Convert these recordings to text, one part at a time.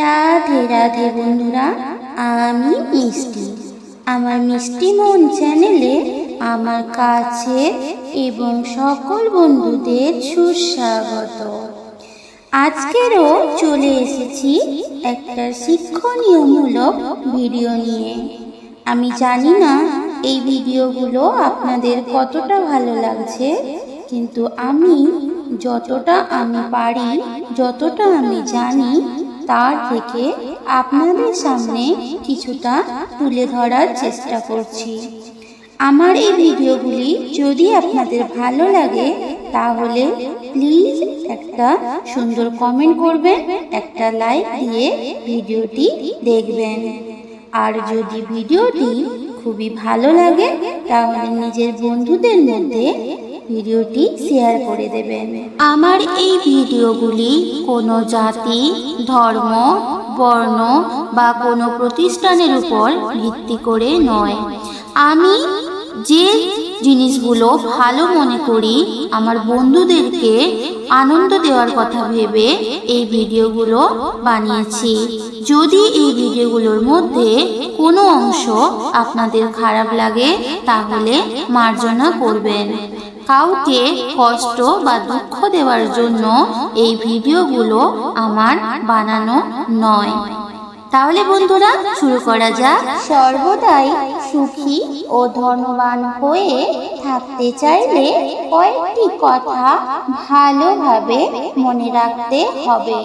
রাধে রাধে বন্ধুরা, আমি মিষ্টি। আমার মিষ্টি মন চ্যানেলে আমার কাছে এবং সকল বন্ধুদের সুস্বাগত। আজকেরও চলে এসেছি একটা শিক্ষণীয়মূলক ভিডিও নিয়ে। আমি জানি না এই ভিডিওগুলো আপনাদের কতটা ভালো লাগছে, কিন্তু আমি যতটা আমি পারি, যতটা আমি জানি তার থেকে আপনাদের সামনে কিছুটা তুলে ধরার চেষ্টা করছি। আমার এই ভিডিওগুলি যদি আপনাদের ভালো লাগে, তাহলে প্লিজ একটা সুন্দর কমেন্ট করবেন, একটা লাইক দিয়ে ভিডিওটি দেখবেন। আর যদি ভিডিওটি খুবই ভালো লাগে, তাহলে নিজের বন্ধুদের মধ্যে ভিডিওটি শেয়ার করে দেবেন। আমার এই ভিডিওগুলি কোনো জাতি, ধর্ম, বর্ণ বা কোনো প্রতিষ্ঠানের উপর ভিত্তি করে নয়। আমি যে জিনিসগুলো ভালো মনে করি, আমার বন্ধুদেরকে আনন্দ দেওয়ার কথা ভেবে এই ভিডিওগুলো বানিয়েছি। যদি এই ভিডিওগুলোর মধ্যে কোনো অংশ আপনাদের খারাপ লাগে, তাহলে মার্জনা করবেন। কাউকে কষ্ট বা দুঃখ দেওয়ার জন্য এই ভিডিওগুলো আমার বানানো নয়। তাহলে বন্ধুরা, শুরু করা যাক। সর্বদাই সুখী ও ধনবান হয়ে থাকতে চাইলে কয়েকটি কথা ভালোভাবে মনে রাখতে হবে।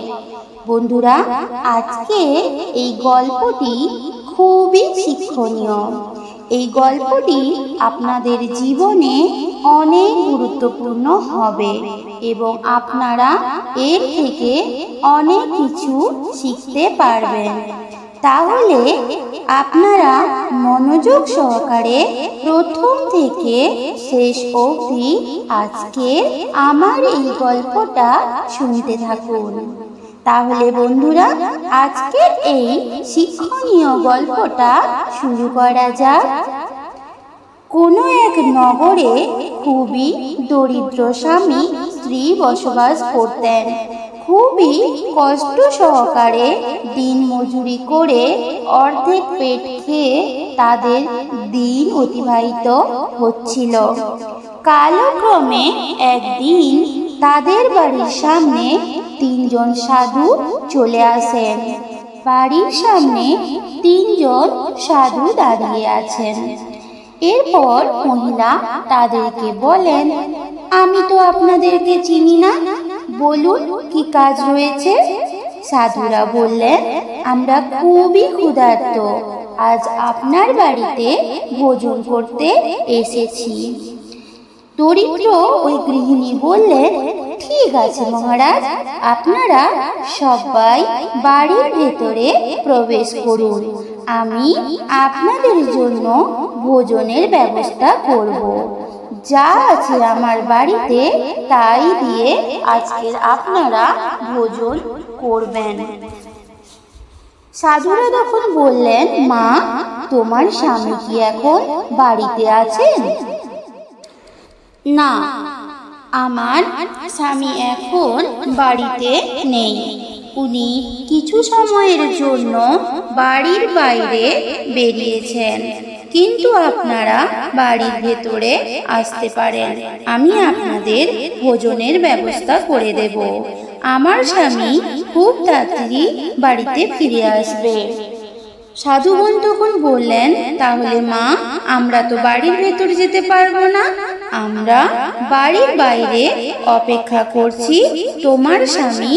বন্ধুরা, আজকে এই গল্পটি খুবই শিক্ষণীয়। এই গল্পটি আপনাদের জীবনে অনেক গুরুত্বপূর্ণ হবে এবং আপনারা এর থেকে অনেক কিছু শিখতে পারবেন। তাহলে আপনারা মনোযোগ সহকারে প্রথম থেকে শেষ অবধি আজকে আমার এই গল্পটা শুনতে থাকুন। তাহলে বন্ধুরা, আজকের এই শিক্ষণীয় গল্পটা শুরু করা যাক। কোনো এক নগরে খুবই দরিদ্র স্বামী স্ত্রী বসবাস করতেন। খুবই কষ্ট সহকারে দিন মজুরি করে অর্ধেক পেট খেয়ে তাদের দিন অতিবাহিত হচ্ছিল। কালক্রমে একদিন তাদের বাড়ির সামনে তিনজন সাধু চলে আসেন। বাড়ির সামনে তিনজন সাধু দাঁড়িয়ে আছেন। এরপর মহিলা তাদেরকে বলেন, আমি তো আপনাদেরকে চিনি না। বলুন কি কাজ রয়েছে? সাধুরা বললেন, আমরা খুবই ক্ষুধার্ত। আজ আপনার বাড়িতে ভোজন করতে এসেছি। দরিদ্র ওই গৃহিণী বললেন ঠিক আছে মহারাজ, আপনারা সবাই বাড়ির ভেতরে প্রবেশ করুন। আমি আপনাদের জন্য ভোজনের ব্যবস্থা করব। যা আছে আমার বাড়িতে, তাই দিয়ে আজকের আপনারা ভোজন করবেন। সাধুরা তখন বললেন, মা, তোমার স্বামী কি এখন বাড়িতে আছেন? না, আমার স্বামী এখন বাড়িতে নেই। উনি কিছু সময়ের জন্য বাড়ির বাইরে বেরিয়েছেন। কিন্তু আপনারা বাড়ির ভেতরে আসতে পারেন। আমি আপনাদের ভোজনের ব্যবস্থা করে দেব। আমার স্বামী খুব তাড়াতাড়ি বাড়িতে ফিরে আসবে। সাধুগণ তখন বললেন, তাহলে মা, আমরা তো বাড়ির ভেতর যেতে পারব না। আমরা বাড়ির বাইরে অপেক্ষা করছি তোমার স্বামী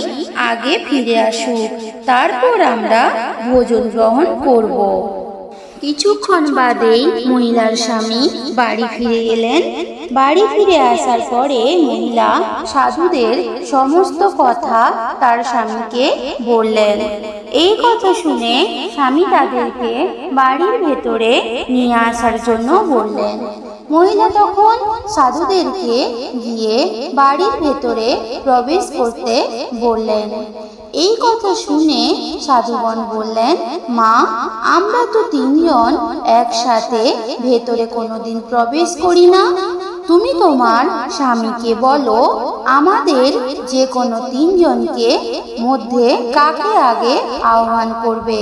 আগে ফিরে আসুক, তারপর আমরা ভোজন গ্রহণ করব। কিছুক্ষণ বাদেই মহিলার স্বামী বাড়ি ফিরে এলেন। বাড়ি ফিরে আসার পরে মহিলা সাধুদের সমস্ত কথা তার স্বামীকে বললেন। এই কথা শুনে স্বামী তাদেরকে বাড়ির ভেতরে নিয়ে আসার জন্য বললেন। মহিলা তখন সাধুদেরকে গিয়ে বাড়ির ভেতরে প্রবেশ করতে বললেন, এই কথা শুনে সাধুগণ বললেন, মা, আমরা তো তিনজন একসাথে ভেতরে কোনোদিন প্রবেশ করি না। তুমি তোমার স্বামীকে বলো, আমাদের যে কোনো তিনজনকে মধ্যে কাকে আগে আহ্বান করবে?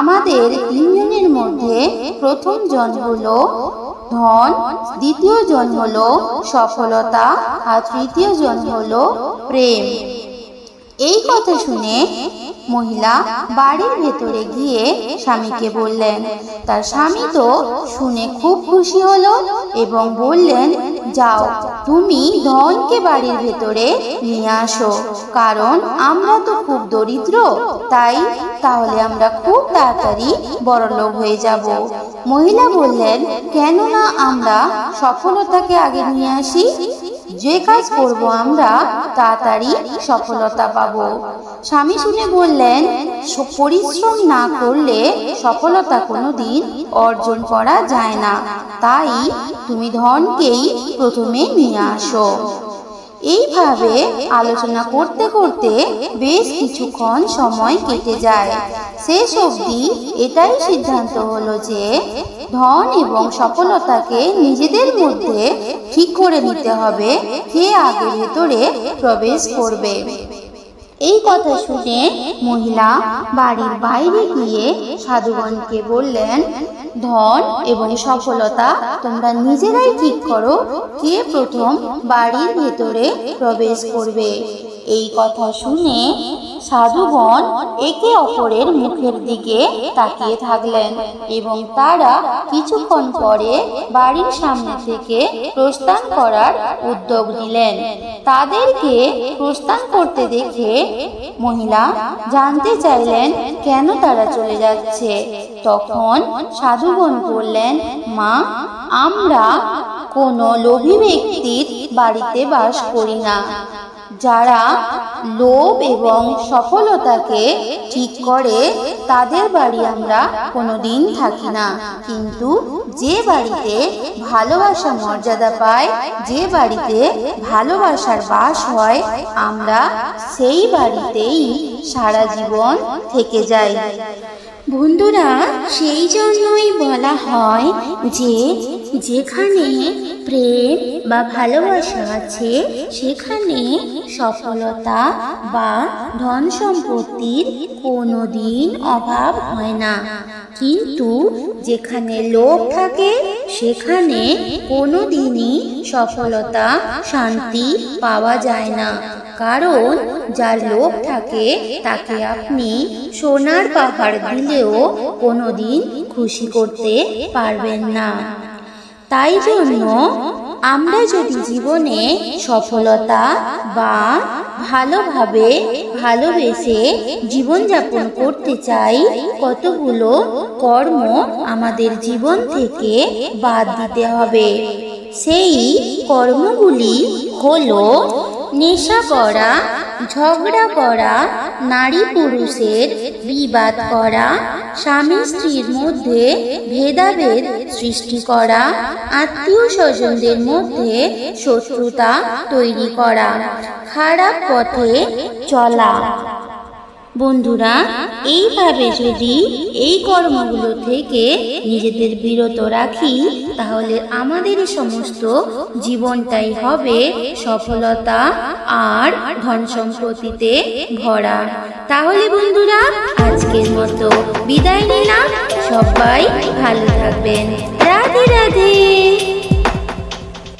আমাদের তিনজনের মধ্যে প্রথম জন হলো ধন দ্বিতীয় জন হলো সফলতা আর তৃতীয় জন হলো প্রেম। এই কথা শুনে মহিলা বাড়ির ভেতরে গিয়ে স্বামীকে বললেন, তার স্বামী তো শুনে খুব খুশি হলো এবং বললেন, যাও, তুমি ধনকে বাড়ির ভেতরে নিয়ে আসো, কারণ আমরা তো খুব দরিদ্র, তাই তাহলে আমরা খুব তাড়াতাড়ি বড়লোক হয়ে যাব। মহিলা বললেন, কেননা আমরা সফলতাকে আগে নিয়ে আসি যে কাজ করব আমরা, তাড়াতাড়ি সফলতা পাব। স্বামী শুনে বললেন পরিশ্রম না করলে সফলতা কোনো দিন অর্জন করা যায় না। তাই তুমি ধনকেই প্রথমে নিয়ে আসো। এইভাবে আলোচনা করতে করতে বেশ কিছুক্ষণ সময় কেটে যায়। শেষ অবধি এটাই সিদ্ধান্ত হলো যে ধন এবং সফলতাকে নিজেদের মধ্যে ঠিক করে নিতে হবে, কে আগে ভেতরে প্রবেশ করবে। এই কথা শুনে মহিলা বাড়ির বাইরে গিয়ে সাধুগণকে বললেন, ধন এবং সফলতা তোমরা নিজেরাই ঠিক করো, কে প্রথম বাড়ির ভেতরে প্রবেশ করবে? এই কথা শুনে সাধুগণ একে অপরের মুখের দিকে তাকিয়ে থাকলেন এবং তারা কিছুক্ষণ পরে বাড়ির সামনে থেকে প্রস্থান করার উদ্যোগ নিলেন। তাদেরকে প্রস্থান করতে দেখে মহিলা জানতে চাইলেন, কেন তারা চলে যাচ্ছে? তখন সাধুগণ বললেন, মা, আমরা কোনো লোভী ব্যক্তির বাড়িতে বাস করি না। যারা লোভ এবং সফলতাকে ঠিক করে, তাদের বাড়ি আমরা কোনোদিন থাকি না। কিন্তু যে বাড়িতে ভালোবাসা মর্যাদা পায়, যে বাড়িতে ভালোবাসার বাস হয়, আমরা সেই বাড়িতেই সারা জীবন থেকে যাই। বন্ধুরা, সেই জন্যই বলা হয় যে যেখানে প্রেম বা ভালোবাসা আছে, সেখানে সফলতা বা ধন সম্পত্তির কোনো দিন অভাব হয় না। কিন্তু যেখানে লোভ থাকে, সেখানে কোনো দিনই সফলতা, শান্তি পাওয়া যায় না। কারণ যার লোভ থাকে, তাকে আপনি সোনার পাহাড় দিলেও কোনোদিন খুশি করতে পারবেন না। তাই জন্য আমরা যদি জীবনে সফলতা বা ভালোভাবে ভালোবেসে জীবনযাপন করতে চাই, কতগুলো কর্ম আমাদের জীবন থেকে বাদ দিতে হবে। সেই কর্মগুলি হলো নেশা করা ঝগড়া করা, নারী পুরুষের বিবাদ করা, স্বামী স্ত্রীর মধ্যে ভেদাভেদ সৃষ্টি করা, আত্মীয় স্বজনদের মধ্যে শত্রুতা তৈরি করা, খারাপ পথে চলা। বন্ধুরা, এইভাবে যদি এই কর্মগুলো থেকে নিজেদের বিরত রাখি, তাহলে আমাদের সমস্ত জীবনটাই হবে সফলতা আর ধন সম্পত্তিতে ভরা। তাহলে বন্ধুরা, আজকের মতো বিদায় নিলাম। সবাই ভালো থাকবেন। রাধে রাধে।